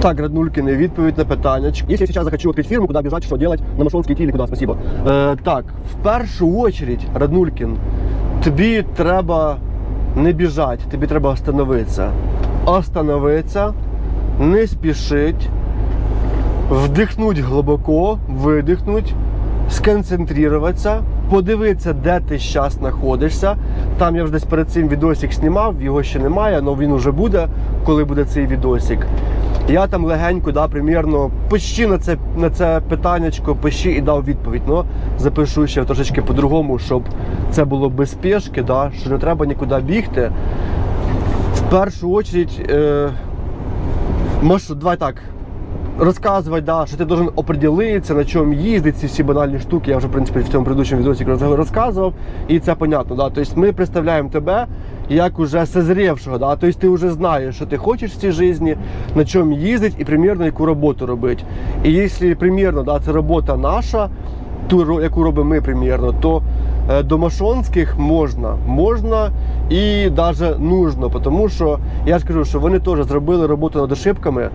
Так, Раднулькины, відповідь на питання. Если я сейчас захочу открыть фирму, куда бежать, что делать, на Машонский идти или куда? Спасибо. Е, так, в першу очередь, Раднулькін, тобі треба не біжати, тобі треба остановитися. Остановитися, не спішить, вдихнуть глибоко, видихнуть, сконцентруватися, подивитися, де ти зараз знаходишся. Там я вже десь перед цим відосик знімав, його ще немає, але він вже буде, коли буде цей відосик. Я там легенько, да, примірно, почти на це, на це питаннячко, почти і дав відповідь. Ну, запишу ще трошечки по-другому, щоб це було без спешки, да, що не треба нікуди бігти. В першу чергу, е, можу, давай так, розказувати, да, що ти должен определитися, на чому їздити, ці всі банальні штуки. Я вже в принципі в цьому предыдущому відосі розказував, і це понятно. Да. Тобто ми представляємо тебе як уже созрівшого. Да. Тобто ти вже знаєш, що ти хочеш в цій житті, на чому їздити і примірно яку роботу робити. І якщо примірно да, це робота наша, ту, яку робимо ми примірно, то е, до Машонських можна, можна і навіть нужно, тому що я ж кажу, що вони теж зробили роботу над ошибками.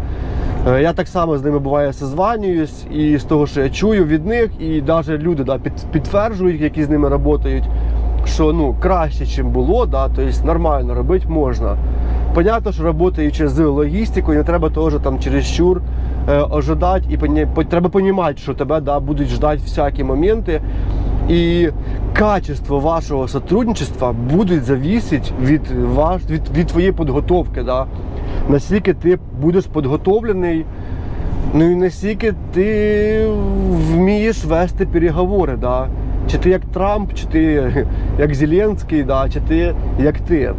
Е, Я так само з ними буває созванююсь, і з того, що я чую від них, і навіть люди да, під, підтверджують, які з ними працюють, що ну, краще, ніж було, да, тобто нормально робити можна. Понятно, що працюючи з логістикою, не треба теж там чересчур е, ожидати, і по- треба розуміти, що тебе да, будуть ждати всякі моменти. І качество вашого сотрудничества буде зависеть від, від, від твоєї підготовки. Да? Наскільки ти будеш підготовлений, ну і наскільки ти вмієш вести переговори. Да? Чи ти як Трамп, чи ти як Зеленський, да? чи ти як ти.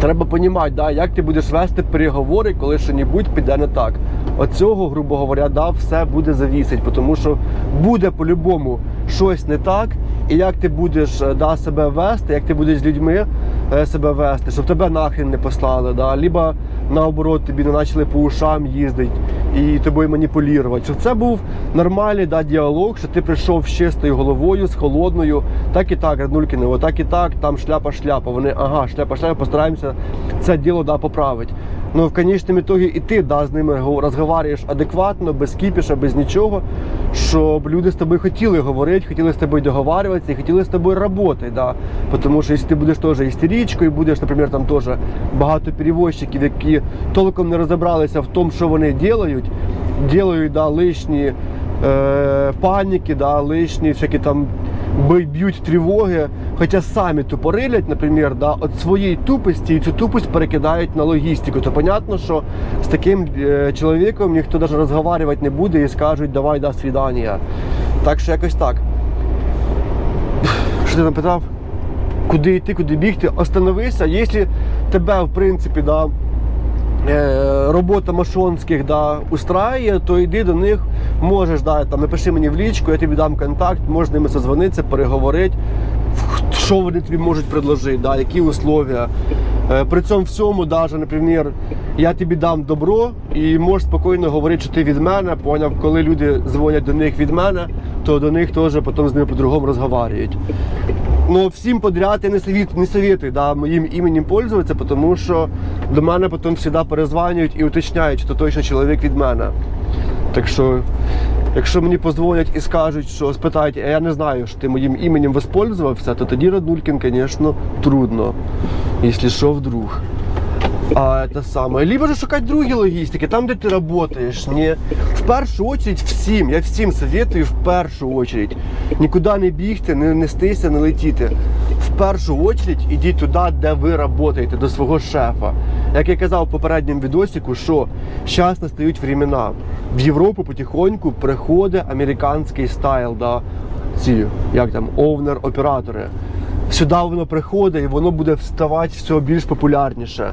Треба розуміти, да, як ти будеш вести переговори, коли що-небудь піде не так. От цього, грубо говоря, да, все буде завісить, тому що буде по-любому щось не так, і як ти будеш е, да, себе вести, як ти будеш з людьми е, себе вести, щоб тебе нахрен не послали, да, либо наоборот тобі не почали по ушам їздити і тобою маніпулювати. Щоб це був нормальний да, діалог, що ти прийшов з чистою головою, з холодною, так і так, Раднулькіни, отак і так, там шляпа-шляпа. Вони, ага, шляпа-шляпа, постараємося це діло да, поправити. Ну, в конечному ітогі і ти да, з ними розговорюєш адекватно, без кіпіша, без нічого, щоб люди з тобою хотіли говорити, хотіли з тобою договарюватися і хотіли з тобою працювати. Да. Тому що якщо ти будеш теж істеричкою, будеш, наприклад, там теж багато перевозчиків, які толком не розібралися в тому, що вони роблять, роблять да, лишні е, паніки, да, лишні всякі там б'ють тривоги, хоча самі тупорилять, наприклад, да, от своєї тупості і цю тупость перекидають на логістику. То понятно, що з таким е, чоловіком ніхто навіть розговорювати не буде і скажуть давай до свідання. Так що якось так. Що ти там питав? Куди йти, куди бігти? Остановися. Якщо тебе, в принципі, да, робота машонських да, устраює, то йди до них, можеш, да, там, напиши мені в лічку, я тобі дам контакт, можна ними созвонитися, переговорити, що вони тобі можуть предложити, да, які условия. Е, При цьому всьому, даже, наприклад, я тобі дам добро і можеш спокійно говорити, що ти від мене, поняв, коли люди дзвонять до них від мене, то до них теж потім з ними по-другому розговорюють. Ну, всім подряд я не совет, не советую да, моїм іменем пользуватися, тому що до мене потім завжди перезванюють і уточняють, що точно чоловік від мене. Так що, якщо мені позвонять і скажуть, що спитають, а я не знаю, що ти моїм іменем воспользувався, то тоді Радулькін, звісно, трудно. Якщо що, вдруг. А це саме. Либо же шукати другі логістики, там, де ти працюєш. Ні. В першу очередь всім, я всім советую в першу очередь. Нікуди не бігти, не нестися, не летіти. В першу очередь ідіть туди, де ви працюєте, до свого шефа. Як я казав в попередньому відосику, що зараз настають времена. В Європу потихоньку приходить американський стайл, да, ці, як там, овнер-оператори. Сюди воно приходить і воно буде вставати все більш популярніше.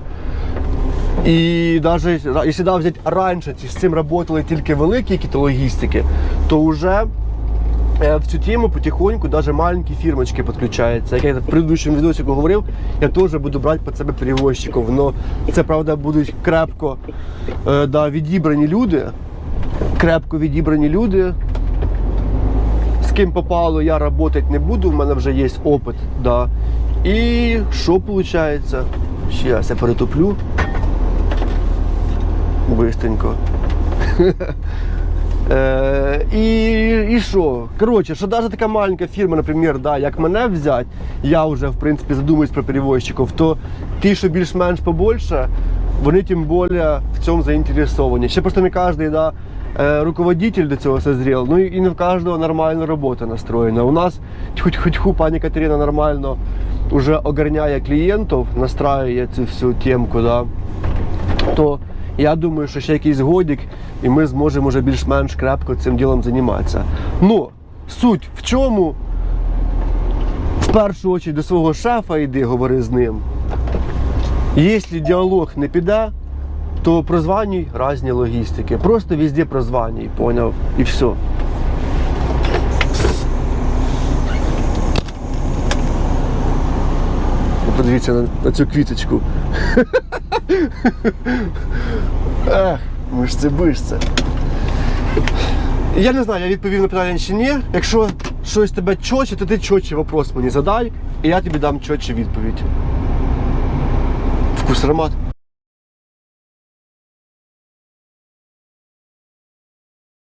І навіть якщо взяти раніше з цим працювали тільки великі якісь логістики, то вже в цю тему потихоньку навіть маленькі фірмочки підключаються. Як я в предыдущому відосі говорив, я теж буду брати під себе перевозчиків. Но це правда будуть крепко е, да, відібрані люди. Крепко відібрані люди. З ким попало, я працювати не буду, в мене вже є опит. Да. І що виходить? Ще я це перетоплю. Бистренько. Е, і, і що? Коротше, що навіть така маленька фірма, наприклад, да, як мене взяти, я вже в принципі задумуюсь про перевозчиків, то ті, що більш-менш побольше, вони тим більше в цьому заінтересовані. Ще просто не кожен да, е, руководитель до цього созрел, ну і не в кожного нормальна робота настроєна. У нас тьху-тьху-тьху, пані Катерина нормально вже огарняє клієнтів, настраює цю всю темку. Да то я думаю, що ще якийсь годик, і ми зможемо вже більш-менш крепко цим ділом займатися. Ну, суть в чому? В першу чергу до свого шефа йди, говори з ним. Якщо діалог не піде, то прозванюй різні логістики. Просто везде прозванюй, поняв? І все. Подивіться на, на цю квіточку. Ех, мишце бишце. Я не знаю, я відповів на питання чи ні. Якщо щось тебе чоче, то ти чоче вопрос мені задай, і я тобі дам чоче відповідь. Вкус аромат.